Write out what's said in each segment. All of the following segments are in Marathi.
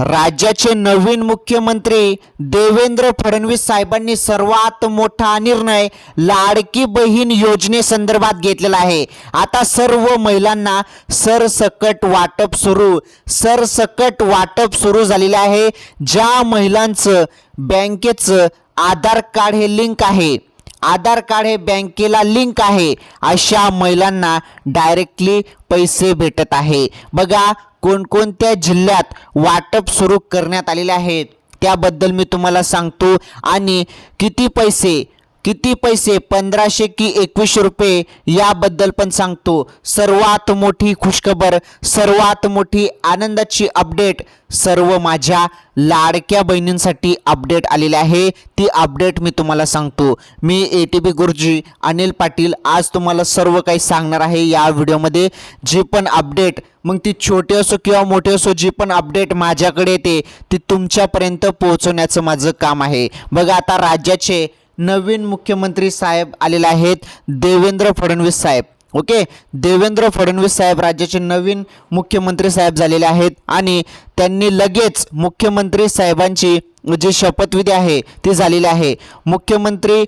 राज्याचे नवीन मुख्यमंत्री देवेंद्र फडणवीस साहेबांनी सर्वात मोठा निर्णय लाडकी बहीण योजनेसंदर्भात घेतलेला आहे. आता सर्व महिलांना सरसकट वाटप सुरू सरसकट वाटप सुरू झालेले आहे. ज्या महिलांचं बँकेचं आधार कार्ड हे लिंक आहे आधार कार्ड हे बँकेला लिंक आहे अशा महिलांना डायरेक्टली पैसे भेटत आहे. बघा कोणकोणत्या जिल्ह्यात वाटप सुरू करण्यात आलेले आहेत त्याबद्दल मी तुम्हाला सांगतो. आणि किती पैसे किती पैसे? पंधराशे की एकवीसशे रुपये? याबद्दल पण सांगतो. सर्वात मोठी खुशखबर सर्वात मोठी आनंदाची अपडेट सर्व माझ्या लाडक्या बहिणींसाठी अपडेट आलेली आहे. ती अपडेट मी तुम्हाला सांगतो. मी ए टी बी गुरुजी अनिल पाटील आज तुम्हाला सर्व काही सांगणार आहे या व्हिडिओमध्ये. जी पण अपडेट मग ती छोटी असो किंवा मोठी असो जी पण अपडेट माझ्याकडे येते ती तुमच्यापर्यंत पोहोचवण्याचं माझं काम आहे. बघा आता राज्याचे नवीन मुख्यमंत्री साहेब आलेले आहेत देवेंद्र फडणवीस साहेब. ओके? देवेंद्र फडणवीस साहेब राज्याचे नवीन मुख्यमंत्री साहेब झालेले आहेत आणि त्यांनी लगेच मुख्यमंत्री साहेबांची जी शपथविधी आहे ती झालेली आहे. मुख्यमंत्री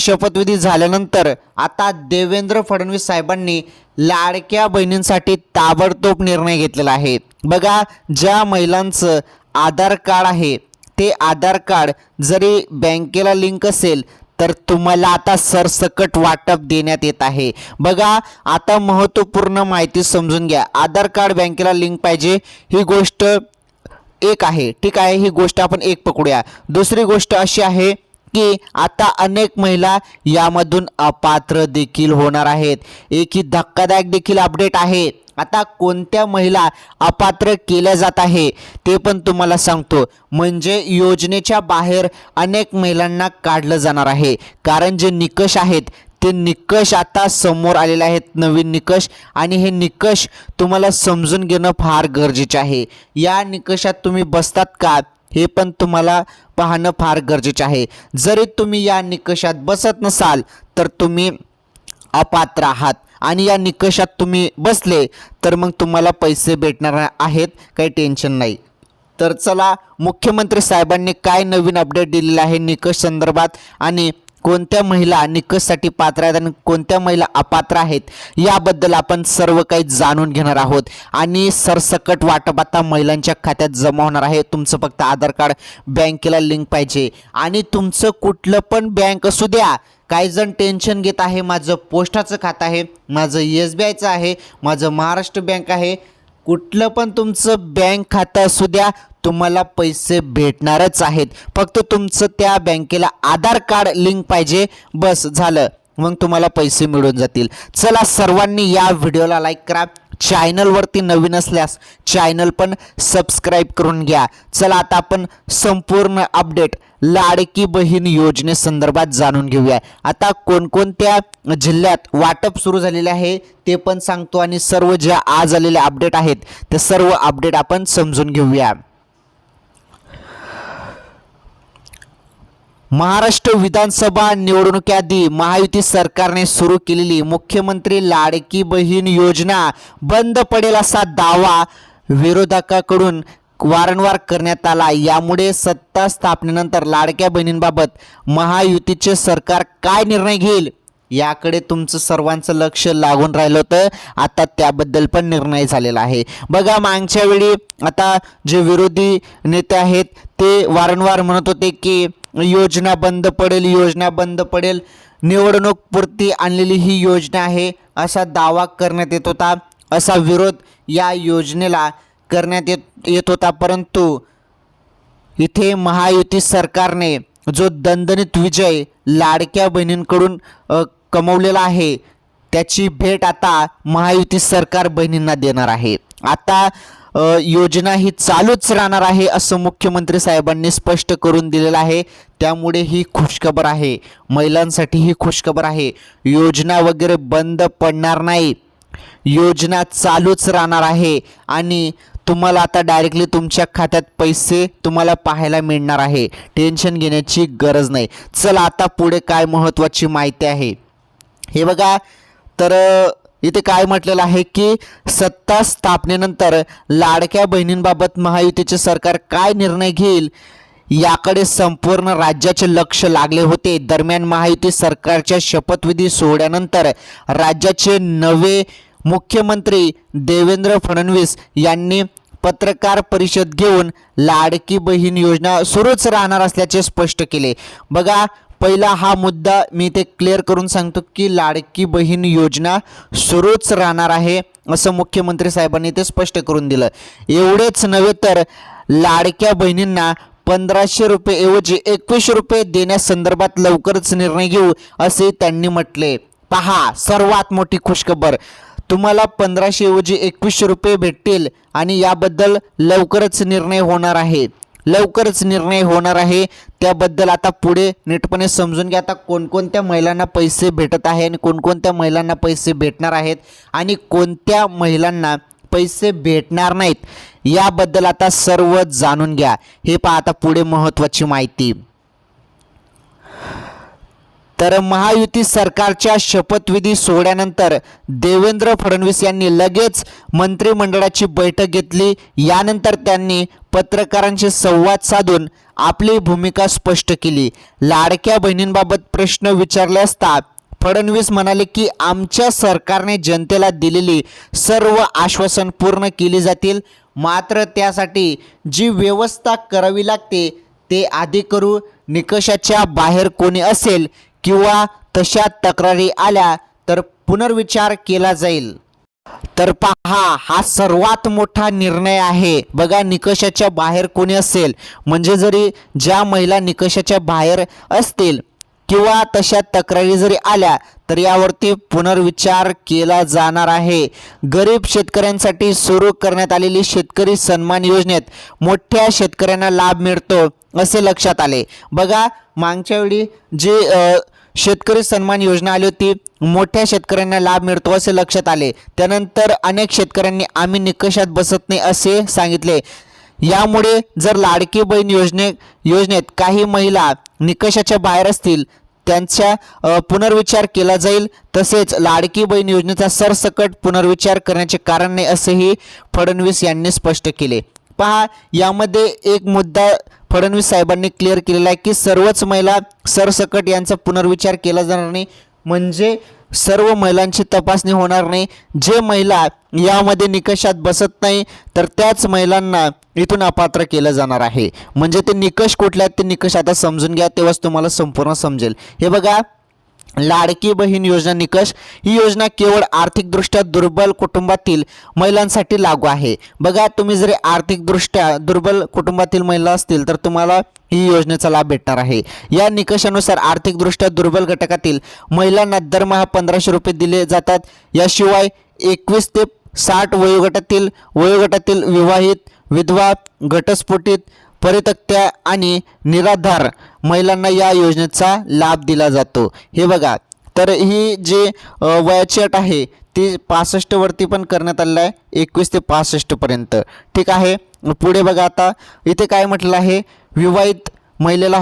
शपथविधी झाल्यानंतर आता देवेंद्र फडणवीस साहेबांनी लाडक्या बहिणींसाठी ताबडतोब निर्णय घेतलेला आहे. बघा ज्या महिलांचं आधार कार्ड आहे ते आधार कार्ड जरी बँकेला लिंक असेल तर तुम्हाला आता सरसकट वाटप देण्यात येत आहे. बघा आता महत्त्वपूर्ण माहिती समजून घ्या. आधार कार्ड बँकेला लिंक पाहिजे ही गोष्ट एक आहे. ठीक आहे ही गोष्ट आपण एक पकडूया. दुसरी गोष्ट अशी आहे की आता अनेक महिला यामधून अपात्र देखील होणार आहेत. एक ही धक्कादायक देखील अपडेट आहे. आता कोणत्या महिला अपात्र केल्या जात आहे ते पण तुम्हाला सांगतो. म्हणजे योजनेच्या बाहेर अनेक महिलांना काढलं जाणार आहे. कारण जे निकष आहेत ते निकष आता समोर आलेले आहेत नवीन निकष. आणि हे निकष तुम्हाला समजून घेणं फार गरजेचे आहे. या निकषात तुम्ही बसतात का हे पण तुम्हाला पाहणं फार गरजेचे आहे. जरी तुम्ही या निकषात बसत नसाल तर तुम्ही अपात्र आहात. आणि या निकषात तुम्ही बसले तर मग तुम्हाला पैसे भेटणार आहेत काही टेन्शन नाही. तर चला मुख्यमंत्री साहेबांनी काय नवीन अपडेट दिलेलं आहे निकष संदर्भात आणि कोणत्या महिला निकषसाठी पात्र आहेत आणि कोणत्या महिला अपात्र आहेत याबद्दल आपण सर्व काही जाणून घेणार आहोत. आणि सरसकट वाटप आता महिलांच्या खात्यात जमा होणार आहे. तुमचं फक्त आधार कार्ड बँकेला लिंक पाहिजे. आणि तुमचं कुठलं पण बँक असू द्या काही जण टेन्शन घेत आहे माझं पोस्टाचं खातं आहे माझं एस बी आयचं आहे माझं महाराष्ट्र बँक आहे. कुठलं पण तुमचं बँक खातं असू द्या तुम्हाला पैसे भेटणारच आहेत. फक्त तुमचं त्या बँकेला आधार कार्ड लिंक पाहिजे. बस झालं. मग तुम्हाला पैसे मिळून जातील. चला सर्वांनी या व्हिडिओला लाईक करा. चॅनलवरती नवीन असल्यास चॅनल पण सबस्क्राईब करून घ्या. चला आता आपण संपूर्ण अपडेट लाडकी बहीण योजनेसंदर्भात जाणून घेऊया. आता कोणकोणत्या जिल्ह्यात वाटप सुरू झालेले आहे ते पण सांगतो आणि सर्व ज्या आज आलेले अपडेट आहेत ते सर्व अपडेट आपण समजून घेऊया. महाराष्ट्र विधानसभा निवडणुकीआधी महायुती सरकारने सुरू केलेली मुख्यमंत्री लाडकी बहीण योजना बंद पडेल असा दावा विरोधकाकडून वारंवार करण्यात आला. यामुळे सत्ता स्थापनेनंतर लाडक्या बहिणींबाबत महायुतीचे सरकार काय निर्णय घेईल याकडे तुमचं सर्वांचं लक्ष लागून राहिलं होतं. आता त्याबद्दल पण निर्णय झालेला आहे. बघा मागच्या वेळी आता जे विरोधी नेते आहेत ते वारंवार म्हणत होते की योजना बंद पडेल योजना बंद पडेल. निवडणूक पुरती आणलेली ही योजना आहे असा दावा करण्यात येत होता असा विरोध या योजनेला करण्यात येत येत होता. परंतु इथे महायुती सरकारने जो दणदणीत विजय लाडक्या बहिणींकडून कमवलेला आहे त्याची भेट आता महायुती सरकार बहिणींना देणार आहे. आता योजना ही चालूच राहणार आहे असं मुख्यमंत्री साहेबांनी स्पष्ट करून दिलेलं आहे. त्यामुळे ही खुशखबर आहे. महिलांसाठी ही खुशखबर आहे. योजना वगैरे बंद पडणार नाही. योजना चालूच राहणार आहे. आणि तुम्हाला आता डायरेक्टली तुमच्या खात्यात पैसे तुम्हाला पाहायला मिळणार आहे. टेन्शन घेण्याची गरज नाही. चला आता पुढे काय महत्त्वाची माहिती आहे. हे बघा तर इथे काय म्हटलेलं आहे की सत्ता स्थापनेनंतर लाडक्या बहिणींबाबत महायुतीचे सरकार काय निर्णय घेईल याकडे संपूर्ण राज्याचे लक्ष लागले होते. दरम्यान महायुती सरकारच्या शपथविधी सोहळ्यानंतर राज्याचे नवे मुख्यमंत्री देवेंद्र फडणवीस यांनी पत्रकार परिषद घेऊन लाडकी बहीण योजना सुरूच राहणार असल्याचे स्पष्ट केले. बघा पहिला हा मुद्दा मी ते क्लिअर करून सांगतो की लाडकी बहीण योजना सुरूच राहणार आहे असं मुख्यमंत्री साहेबांनी ते स्पष्ट करून दिलं. एवढेच नव्हे तर लाडक्या बहिणींना पंधराशे रुपये ऐवजी एकवीसशे रुपये देण्यासंदर्भात लवकरच निर्णय घेऊ असे त्यांनी म्हटले. पहा सर्वात मोठी खुशखबर. तुम्हाला पंधराशे ऐवजी एकवीसशे रुपये भेटतील आणि याबद्दल लवकरच निर्णय होणार आहे. लवकरच निर्णय होणार आहे. त्याबद्दल आता पुढे नीटपणे समजून घ्या. आता कोणकोणत्या महिलांना पैसे भेटत आहे आणि कोणकोणत्या महिलांना पैसे भेटणार आहेत आणि कोणत्या महिलांना पैसे भेटणार नाहीत. याबद्दल आता सर्व जाणून घ्या. हे पहा आता पुढे महत्त्वाची माहिती. तर महायुती सरकारच्या शपथविधी सोहळ्यानंतर देवेंद्र फडणवीस यांनी लगेच मंत्रिमंडळाची बैठक घेतली. यानंतर त्यांनी पत्रकारांशी संवाद साधून आपली भूमिका स्पष्ट केली. लाडक्या बहिणींबाबत प्रश्न विचारले असता फडणवीस म्हणाले की आमच्या सरकारने जनतेला दिलेली सर्व आश्वासन पूर्ण केली जातील. मात्र त्यासाठी जी व्यवस्था करावी लागते ते आधी करू. निकषाच्या बाहेर कोणी असेल किंवा तशा तक्रारी आल्या तर पुनर्विचार केला जाईल. तर पहा हा सर्वात मोठा निर्णय आहे. बघा निकषाच्या बाहेर कोणी असेल म्हणजे जरी ज्या महिला निकषाच्या बाहेर असतील किंवा तशा तक्रारी जरी आल्या तर यावरती पुनर्विचार केला जाणार आहे. गरीब शेतकऱ्यांसाठी सुरू करण्यात आलेली शेतकरी सन्मान योजनेत मोठ्या शेतकऱ्यांना लाभ मिळतो असे लक्षात आले. बघा मागच्या वेळी जे शेतकरी सन्मान योजना आली होती. मोठ्या शेतकऱ्यांना लाभ मिळतो असे लक्षात आले. त्यानंतर अनेक शेतकऱ्यांनी आम्ही निकषात बसत नाही असे सांगितले. यामुळे जर लाडकी बहीण योजने योजनेत काही महिला निकषाच्या बाहेर असतील त्यांचा पुनर्विचार केला जाईल. तसेच लाडकी बहीण योजनेचा सरसकट पुनर्विचार करण्याचे कारण नाही असेही फडणवीस यांनी स्पष्ट केले. पहा यामध्ये एक मुद्दा फडणवीस साहेबांनी क्लिअर केलेला आहे की सर्वच महिला सरसकट यांचा पुनर्विचार केला जाणार नाही. म्हणजे सर्व महिलांची तपासणी होणार नाही. जे महिला यामध्ये निकषात बसत नाही तर त्याच महिलांना इथून अपात्र केलं जाणार आहे. म्हणजे ते निकष कुठले आहेत ते निकष आता समजून घ्या तेव्हाच तुम्हाला संपूर्ण समजेल. हे बघा लाडकी बहीण योजना निकष ही योजना केवळ आर्थिकदृष्ट्या दुर्बल कुटुंबातील महिलांसाठी लागू आहे. बघा तुम्ही जरी आर्थिकदृष्ट्या दुर्बल कुटुंबातील महिला असतील तर तुम्हाला ही योजनेचा लाभ भेटणार आहे. या निकषानुसार आर्थिकदृष्ट्या दुर्बल घटकातील महिलांना दरमहा पंधराशे रुपये दिले जातात. याशिवाय एकवीस ते साठ वयोगटातील वयोगटातील विवाहित विधवा घटस्फोटित परितक्त्या आणि निराधार महिलांना या योजनेचा लाभ दिला जातो. हे बघा तर ही जी वयाची अट आहे ती पासष्टवरती पण करण्यात आलेलं आहे एकवीस ते पासष्टपर्यंत ठीक आहे? पुढे बघा आता इथे काय म्हटलं आहे? विवाहित महिलेला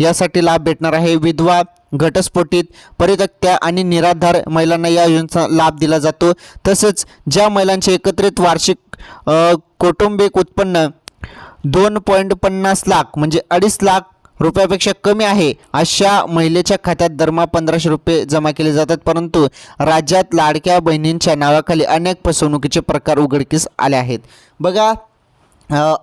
यासाठी लाभ भेटणार आहे. विधवा घटस्फोटीत परितक्त्या आणि निराधार महिलांना या योजनेचा लाभ दिला जातो. तसेच ज्या महिलांचे एकत्रित वार्षिक कौटुंबिक उत्पन्न दोन पॉईंट पन्नास लाख म्हणजे अडीच लाख रुपयापेक्षा कमी आहे. अशा महिलेच्या खात्यात दरमहा पंधराशे रुपये जमा केले जातात परंतु राज्यात लाडक्या बहिणींच्या नावाखाली अनेक फसवणुकीचे प्रकार उघडकीस आले आहेत. बघा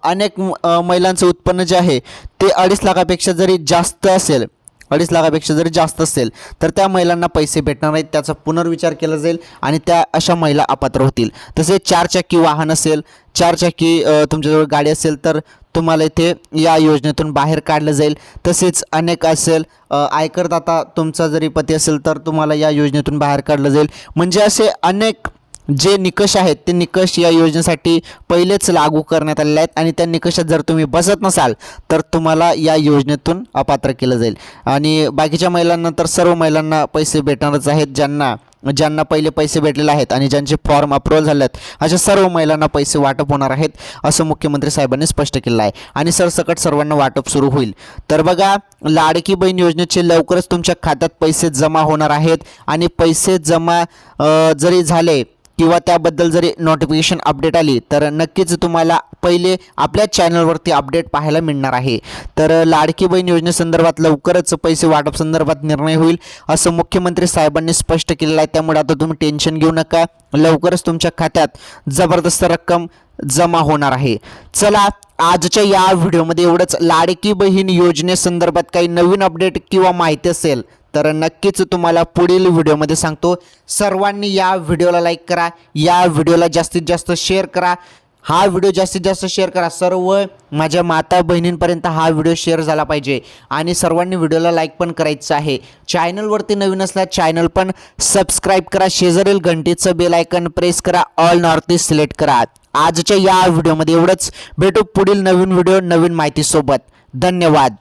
अनेक महिलांचं उत्पन्न जे आहे ते अडीच लाखापेक्षा जरी जास्त असेल अडीच लाखापेक्षा जर जास्त असेल तर त्या महिलांना पैसे भेटणार नाहीत त्याचा पुनर्विचार केला जाईल आणि त्या अशा महिला अपात्र होतील. तसेच चारचाकी वाहन असेल चारचाकी तुमच्याजवळ गाडी असेल तर तुम्हाला इथे या योजनेतून बाहेर काढलं जाईल. तसेच अनेक असेल आयकरदाता तुमचा जरी पती असेल तर तुम्हाला या योजनेतून बाहेर काढलं जाईल. म्हणजे असे अनेक जे निकष आहेत ते निकष या योजनेसाठी पहिलेच लागू करण्यात आलेले आहेत आणि त्या निकषात जर तुम्ही बसत नसाल तर तुम्हाला या योजनेतून अपात्र केलं जाईल. आणि बाकीच्या महिलांना तर सर्व महिलांना पैसे भेटणारच आहेत ज्यांना ज्यांना पहिले पैसे भेटलेले आहेत आणि ज्यांचे फॉर्म अप्रुव्हल झाले आहेत अशा सर्व महिलांना पैसे वाटप होणार आहेत असं मुख्यमंत्री साहेबांनी स्पष्ट केलं आहे. आणि सरसकट सर्वांना वाटप सुरू होईल. तर बघा लाडकी बहीण योजनेचे लवकरच तुमच्या खात्यात पैसे जमा होणार आहेत आणि पैसे जमा जरी झाले किंवा त्याबद्दल जरी नोटिफिकेशन अपडेट आली तर नक्कीच तुम्हाला पहिले आपल्या चॅनलवरती अपडेट पाहायला मिळणार आहे. तर लाडकी बहीण योजनेसंदर्भात लवकरच पैसे वाटप संदर्भात निर्णय होईल असं मुख्यमंत्री साहेबांनी स्पष्ट केलेलं आहे. त्यामुळे आता तुम्ही टेन्शन घेऊ नका. लवकरच तुमच्या खात्यात जबरदस्त रक्कम जमा होणार आहे. चला आजच्या या व्हिडिओमध्ये एवढंच. लाडकी बहीण योजनेसंदर्भात काही नवीन अपडेट किंवा माहिती असेल तर नक्कीच तुम्हाला पुढील व्हिडिओमध्ये सांगतो. सर्वांनी या व्हिडिओला लाईक करा. या व्हिडिओला जास्तीत जास्त शेअर करा. हा व्हिडिओ जास्तीत जास्त शेअर करा. सर्व माझ्या माता बहिणींपर्यंत हा व्हिडिओ शेअर झाला पाहिजे. आणि सर्वांनी व्हिडिओला लाईक पण करायचं आहे. चॅनलवरती नवीन असल्या चॅनल पण सबस्क्राईब करा. शेजारील घंटीचं बेल आयकन प्रेस करा. ऑल नॉर्थ ईस्ट सिलेक्ट करा. आजच्या या व्हिडिओमध्ये एवढंच. भेटू पुढील नवीन व्हिडिओ नवीन माहितीसोबत. धन्यवाद.